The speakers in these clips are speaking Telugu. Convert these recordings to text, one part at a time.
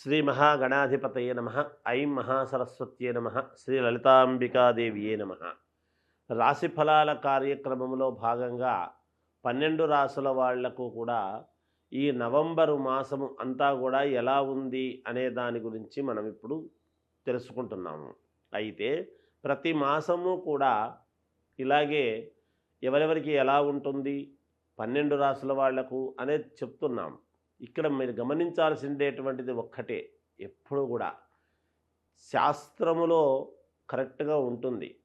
శ్రీ మహాగణాధిపతయే నమ ఐం మహాసరస్వత్యే నమ శ్రీ లలితాంబికాదేవియే నమ. రాశి ఫలాల కార్యక్రమంలో భాగంగా పన్నెండు రాసుల వాళ్ళకు కూడా ఈ నవంబరు మాసము అంతా కూడా ఎలా ఉంది అనే దాని గురించి మనం ఇప్పుడు తెలుసుకుంటున్నాము. అయితే ప్రతి మాసము కూడా ఇలాగే ఎవరెవరికి ఎలా ఉంటుంది పన్నెండు రాసుల వాళ్ళకు అనేది చెప్తున్నాం ఇక్కడ మీరు గమనించాల్సిందేటువంటిది ఒక్కటే ఎప్పుడు కూడా. శాస్త్రములో కరెక్ట్గా ఉంటుంది.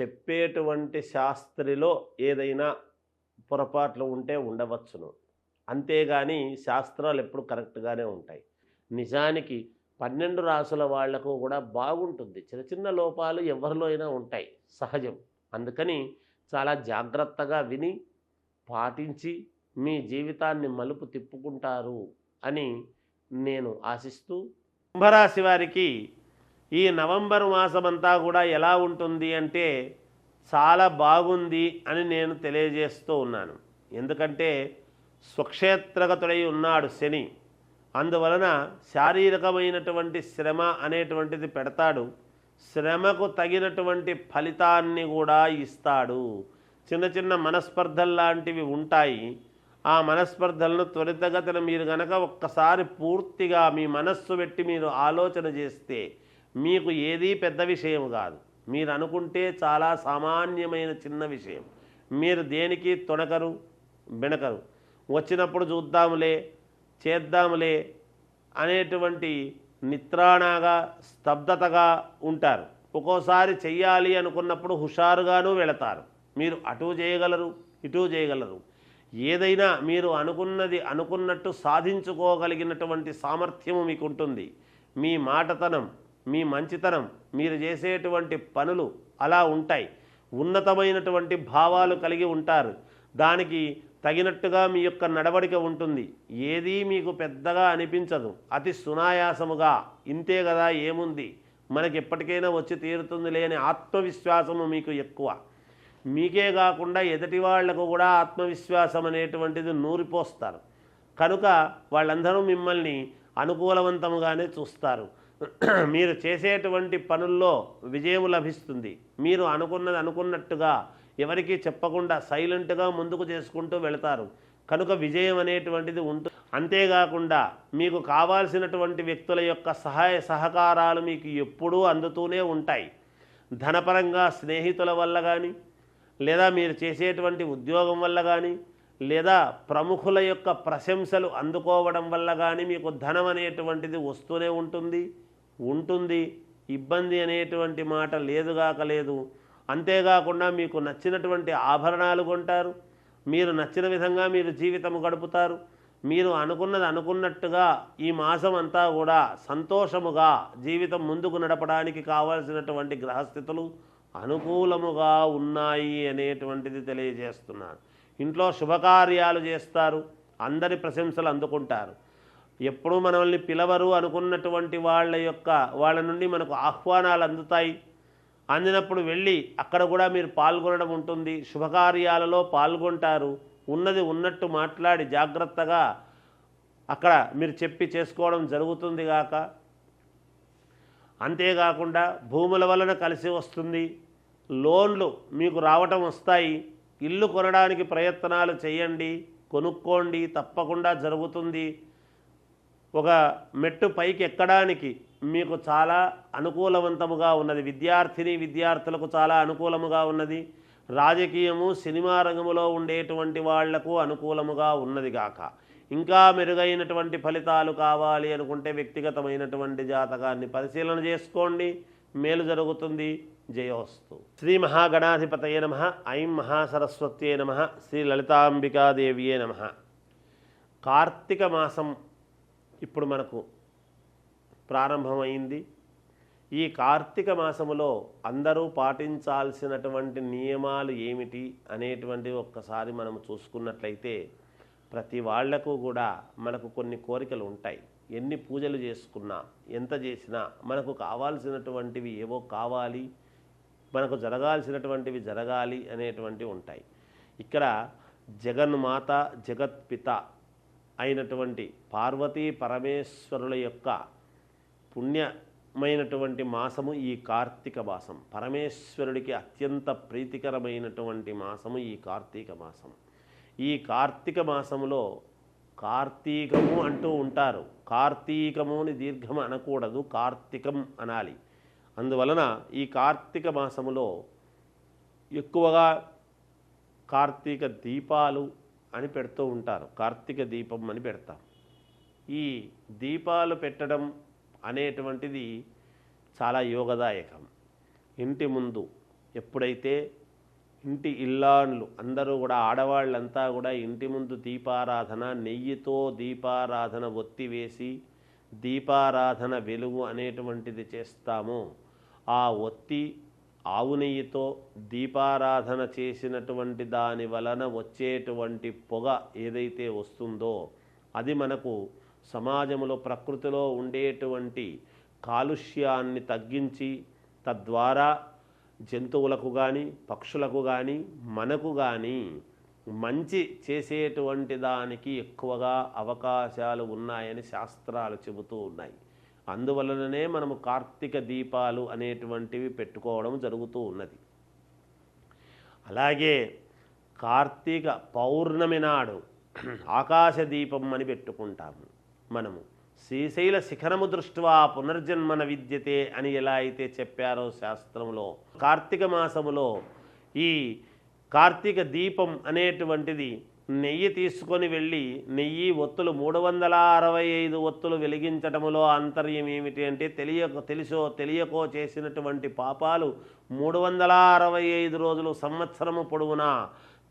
చెప్పేటువంటి శాస్త్రిలో ఏదైనా పొరపాట్లు ఉంటే ఉండవచ్చును. అంతేగాని శాస్త్రాలు ఎప్పుడు కరెక్ట్గానే ఉంటాయి. నిజానికి పన్నెండు రాసుల వాళ్ళకు కూడా బాగుంటుంది. చిన్న చిన్న లోపాలు ఎవరిలో అయినా ఉంటాయి. సహజం. అందుకని చాలా జాగ్రత్తగా విని పాటించి మీ జీవితాన్ని మలుపు తిప్పుకుంటారు అని నేను ఆశిస్తూ కుంభరాశి వారికి ఈ నవంబర్ మాసమంతా కూడా ఎలా ఉంటుంది అంటే చాలా బాగుంది అని నేను తెలియజేస్తూ ఉన్నాను. ఎందుకంటే స్వక్షేత్రగతుడై ఉన్నాడు శని. అందువలన శారీరకమైనటువంటి శ్రమ అనేటువంటిది పెడతాడు. శ్రమకు తగినటువంటి ఫలితాన్ని కూడా ఇస్తాడు. చిన్న చిన్న మనస్పర్ధల్లాంటివి ఉంటాయి. ఆ మనస్పర్ధలను త్వరితగతిన మీరు గనక ఒక్కసారి పూర్తిగా మీ మనస్సు పెట్టి మీరు ఆలోచన చేస్తే మీకు ఏదీ పెద్ద విషయం కాదు. మీరు అనుకుంటే చాలా సామాన్యమైన చిన్న విషయం. మీరు దేనికి తొడకరు బెనకరు వచ్చినప్పుడు చూద్దాములే చేద్దాములే అనేటువంటి నిత్రాణగా స్తబ్దతగా ఉంటారు. ఒక్కోసారి చెయ్యాలి అనుకున్నప్పుడు హుషారుగాను వెళతారు. మీరు అటు చేయగలరు ఇటు చేయగలరు. ఏదైనా మీరు అనుకున్నది అనుకున్నట్టు సాధించుకోగలిగినటువంటి సామర్థ్యము మీకు ఉంటుంది మీ మాటతనం మీ మంచితనం మీరు చేసేటువంటి పనులు అలా ఉంటాయి. ఉన్నతమైనటువంటి భావాలు కలిగి ఉంటారు. దానికి తగినట్టుగా మీ యొక్క నడవడిక ఉంటుంది. ఏదీ మీకు పెద్దగా అనిపించదు. అతి సునాయాసముగా ఇంతే కదా ఏముంది? మనకి ఎప్పటికైనా వచ్చి తీరుతుంది లేని ఆత్మవిశ్వాసము మీకు ఎక్కువ. మీకే కాకుండా ఎదుటి వాళ్ళకు కూడా ఆత్మవిశ్వాసం అనేటువంటిది నూరిపోస్తారు. కనుక వాళ్ళందరూ మిమ్మల్ని అనుకూలవంతముగానే చూస్తారు. మీరు చేసేటువంటి పనుల్లో విజయం లభిస్తుంది. మీరు అనుకున్నది అనుకున్నట్టుగా ఎవరికీ చెప్పకుండా సైలెంట్గా ముందుకు చేసుకుంటూ వెళతారు. కనుక విజయం అనేటువంటిది ఉంటుంది అంతేకాకుండా మీకు కావాల్సినటువంటి వ్యక్తుల యొక్క సహాయ సహకారాలు మీకు ఎప్పుడూ అందుతూనే ఉంటాయి. ధనపరంగా స్నేహితుల వల్ల కానీ లేదా మీరు చేసేటువంటి ఉద్యోగం వల్ల కానీ లేదా ప్రముఖుల యొక్క ప్రశంసలు అందుకోవడం వల్ల కానీ మీకు ధనం అనేటువంటిది వస్తూనే ఉంటుంది ఉంటుంది. ఇబ్బంది అనేటువంటి మాట లేదుగాక లేదు. అంతేకాకుండా మీకు నచ్చినటువంటి ఆభరణాలు కొంటారు మీరు నచ్చిన విధంగా మీరు జీవితం గడుపుతారు. మీరు అనుకున్నది అనుకున్నట్టుగా ఈ మాసం అంతా కూడా సంతోషముగా జీవితం ముందుకు నడపడానికి కావాల్సినటువంటి గ్రహస్థితులు అనుకూలముగా ఉన్నాయి అనేటువంటిది తెలియజేస్తున్నారు. ఇంట్లో శుభకార్యాలు చేస్తారు అందరి ప్రశంసలు అందుకుంటారు. ఎప్పుడూ మనల్ని పిలవరు అనుకున్నటువంటి వాళ్ళ యొక్క వాళ్ళ నుండి మనకు ఆహ్వానాలు అందుతాయి. అందినప్పుడు వెళ్ళి అక్కడ కూడా మీరు పాల్గొనడం ఉంటుంది శుభకార్యాలలో పాల్గొంటారు. ఉన్నది ఉన్నట్టు మాట్లాడి జాగ్రత్తగా అక్కడ మీరు చెప్పి చేసుకోవడం జరుగుతుంది గాక. అంతేకాకుండా భూముల వలన కలిసి వస్తుంది. లోన్లు మీకు రావటం వస్తాయి. ఇల్లు కొనడానికి ప్రయత్నాలు చేయండి. కొనుక్కోండి. తప్పకుండా జరుగుతుంది. ఒక మెట్టు పైకి ఎక్కడానికి మీకు చాలా అనుకూలవంతముగా ఉన్నది. విద్యార్థిని విద్యార్థులకు చాలా అనుకూలముగా ఉన్నది. రాజకీయము సినిమా రంగములో ఉండేటువంటి వాళ్ళకు అనుకూలముగా ఉన్నది గాక. ఇంకా మెరుగైనటువంటి ఫలితాలు కావాలి అనుకుంటే వ్యక్తిగతమైనటువంటి జాతకాన్ని పరిశీలన చేసుకోండి. మేలు జరుగుతుంది. జయోస్తు. శ్రీ మహాగణాధిపతయే నమ. ఐం మహాసరస్వత్యే నమ. శ్రీ లలితాంబికాదేవియే నమ. కార్తీక మాసం ఇప్పుడు మనకు ప్రారంభమైంది. ఈ కార్తీక మాసములో అందరూ పాటించాల్సినటువంటి నియమాలు ఏమిటి అనేటువంటి ఒక్కసారి మనం చూసుకున్నట్లయితే ప్రతి వాళ్ళకు కూడా మనకు కొన్ని కోరికలు ఉంటాయి. ఎన్ని పూజలు చేసుకున్నా ఎంత చేసినా మనకు కావాల్సినటువంటివి ఏవో కావాలి మనకు జరగాల్సినటువంటివి జరగాలి అనేటువంటివి ఉంటాయి. ఇక్కడ జగన్మాత జగత్పిత అయినటువంటి పార్వతీ పరమేశ్వరుల యొక్క పుణ్యమైనటువంటి మాసము ఈ కార్తీక మాసం. పరమేశ్వరుడికి అత్యంత ప్రీతికరమైనటువంటి మాసము ఈ కార్తీక మాసం ఈ కార్తీక మాసంలో కార్తీకము అంటూ ఉంటారు. కార్తీకము అని దీర్ఘం అనకూడదు కార్తీకం అనాలి. అందువలన ఈ కార్తీక మాసములో ఎక్కువగా కార్తీక దీపాలు అని పెడుతూ ఉంటారు. కార్తీక దీపం అని పెడతాం. ఈ దీపాలు పెట్టడం అనేటువంటిది చాలా యోగదాయకం. ఇంటి ముందు ఎప్పుడైతే ఇంటి ఇల్లాండ్లు అందరూ కూడా ఆడవాళ్ళంతా కూడా ఇంటి ముందు దీపారాధన నెయ్యితో దీపారాధన ఒత్తి వేసి దీపారాధన వెలుగు అనేటువంటిది చేస్తాము. ఆ ఒత్తి ఆవు నెయ్యితో దీపారాధన చేసినటువంటి దాని వలన వచ్చేటువంటి పొగ ఏదైతే వస్తుందో అది మనకు సమాజంలో ప్రకృతిలో ఉండేటువంటి కాలుష్యాన్ని తగ్గించి తద్వారా జంతువులకు కానీ పక్షులకు కానీ మనకు కానీ మంచి చేసేటువంటి దానికి ఎక్కువగా అవకాశాలు ఉన్నాయని శాస్త్రాలు చెబుతూ ఉన్నాయి. అందువలననే మనము కార్తీక దీపాలు అనేటువంటివి పెట్టుకోవడం జరుగుతూ ఉన్నది. అలాగే కార్తీక పౌర్ణమి నాడు ఆకాశ దీపం అని పెట్టుకుంటాము మనము. శ్రీశైల శిఖరము దృష్ట్యా పునర్జన్మన విద్యతే అని ఎలా అయితే చెప్పారో శాస్త్రంలో కార్తీక మాసములో ఈ కార్తీక దీపం అనేటువంటిది నెయ్యి తీసుకొని వెళ్ళి నెయ్యి ఒత్తులు మూడు వందల అరవై ఐదు ఒత్తులు వెలిగించటములో అంతర్యం ఏమిటి అంటే తెలియక తెలుసో తెలియకో చేసినటువంటి పాపాలు మూడు వందల అరవై ఐదు రోజులు సంవత్సరము పొడవునా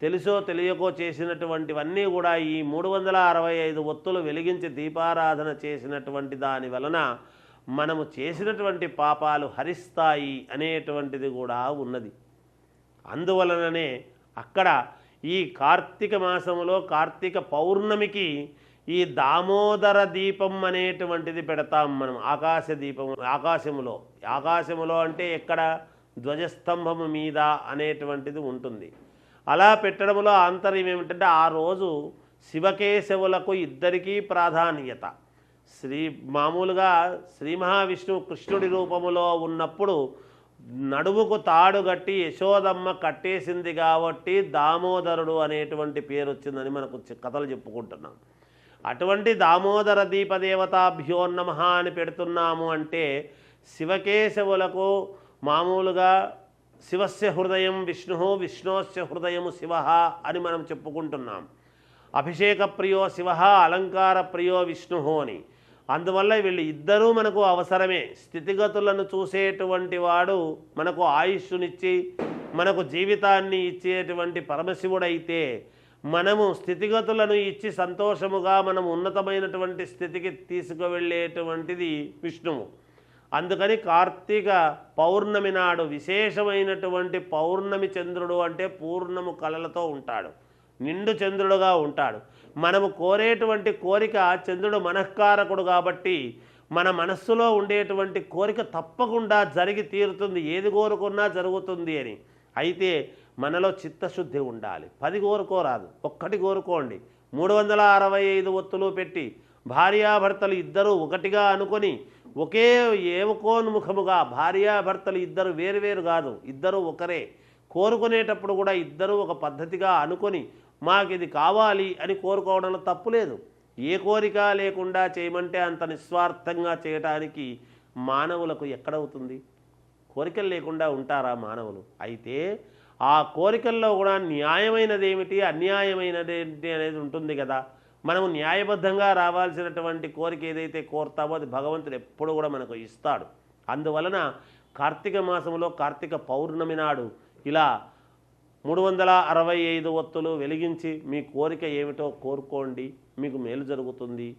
తెలుసో తెలియకో చేసినటువంటివన్నీ కూడా ఈ మూడు వందల అరవై ఐదు ఒత్తులు వెలిగించి దీపారాధన చేసినటువంటి దాని వలన మనము చేసినటువంటి పాపాలు హరిస్తాయి అనేటువంటిది కూడా ఉన్నది. అందువలననే అక్కడ ఈ కార్తీక మాసములో కార్తీక పౌర్ణమికి ఈ దామోదర దీపం అనేటువంటిది పెడతాం మనం ఆకాశ దీపం ఆకాశములో. ఆకాశములో అంటే ఎక్కడ ధ్వజస్తంభము మీద అనేటువంటిది ఉంటుంది. అలా పెట్టడంలో ఆంతర్యం ఏమిటంటే ఆ రోజు శివకేశవులకు ఇద్దరికీ ప్రాధాన్యత. శ్రీ మామూలుగా శ్రీ మహావిష్ణువు కృష్ణుడి రూపములో ఉన్నప్పుడు నడుముకు తాడు కట్టి యశోదమ్మ కట్టేసింది కాబట్టి దామోదరుడు అనేటువంటి పేరు వచ్చిందని మనకు కథలు చెప్పుకుంటున్నాం. అటువంటి దామోదర దీపదేవతాభ్యో నమ అని పెడుతున్నాము అంటే శివకేశవులకు మామూలుగా శివస్య హృదయం విష్ణు విష్ణోస్య హృదయము శివ అని మనం చెప్పుకుంటున్నాం. అభిషేక ప్రియో శివ అలంకార ప్రియో విష్ణు అని. అందువల్ల వీళ్ళు ఇద్దరూ మనకు అవసరమే. స్థితిగతులను చూసేటువంటి వాడు మనకు ఆయుష్నిచ్చి మనకు జీవితాన్ని ఇచ్చేటువంటి పరమశివుడైతే మనము స్థితిగతులను ఇచ్చి సంతోషముగా మనం ఉన్నతమైనటువంటి స్థితికి తీసుకువెళ్ళేటువంటిది విష్ణువు. అందుకని కార్తీక పౌర్ణమి నాడు విశేషమైనటువంటి పౌర్ణమి చంద్రుడు అంటే పూర్ణము కళలతో ఉంటాడు. నిండు చంద్రుడుగా ఉంటాడు. మనము కోరేటువంటి కోరిక చంద్రుడు మనఃకారకుడు కాబట్టి మన మనస్సులో ఉండేటువంటి కోరిక తప్పకుండా జరిగి తీరుతుంది. ఏది కోరుకున్నా జరుగుతుంది అని. అయితే మనలో చిత్తశుద్ధి ఉండాలి. పది కోరుకోరాదు. ఒక్కటి కోరుకోండి. మూడు వందల అరవై ఐదు ఒత్తులు పెట్టి భార్యాభర్తలు ఇద్దరూ ఒకటిగా అనుకొని ఒకే ఏవకోన్ముఖముగా భార్యాభర్తలు ఇద్దరు వేరువేరు కాదు ఇద్దరు ఒకరే. కోరుకునేటప్పుడు కూడా ఇద్దరూ ఒక పద్ధతిగా అనుకొని మాకు ఇది కావాలి అని కోరుకోవడంలో తప్పు లేదు. ఏ కోరిక లేకుండా చేయమంటే అంత నిస్వార్థంగా చేయటానికి మానవులకు ఎక్కడవుతుంది? కోరికలు లేకుండా ఉంటారా మానవులు? అయితే ఆ కోరికల్లో కూడా న్యాయమైనది ఏమిటి అన్యాయమైనది ఏంటి అనేది ఉంటుంది కదా. మనము న్యాయబద్ధంగా రావాల్సినటువంటి కోరిక ఏదైతే కోరుతామో అది భగవంతుడు ఎప్పుడు కూడా మనకు ఇస్తాడు. అందువలన కార్తీక మాసంలో కార్తీక పౌర్ణమి నాడు ఇలా మూడు వందల అరవై ఐదు ఒత్తులు వెలిగించి మీ కోరిక ఏమిటో కోరుకోండి. మీకు మేలు జరుగుతుంది.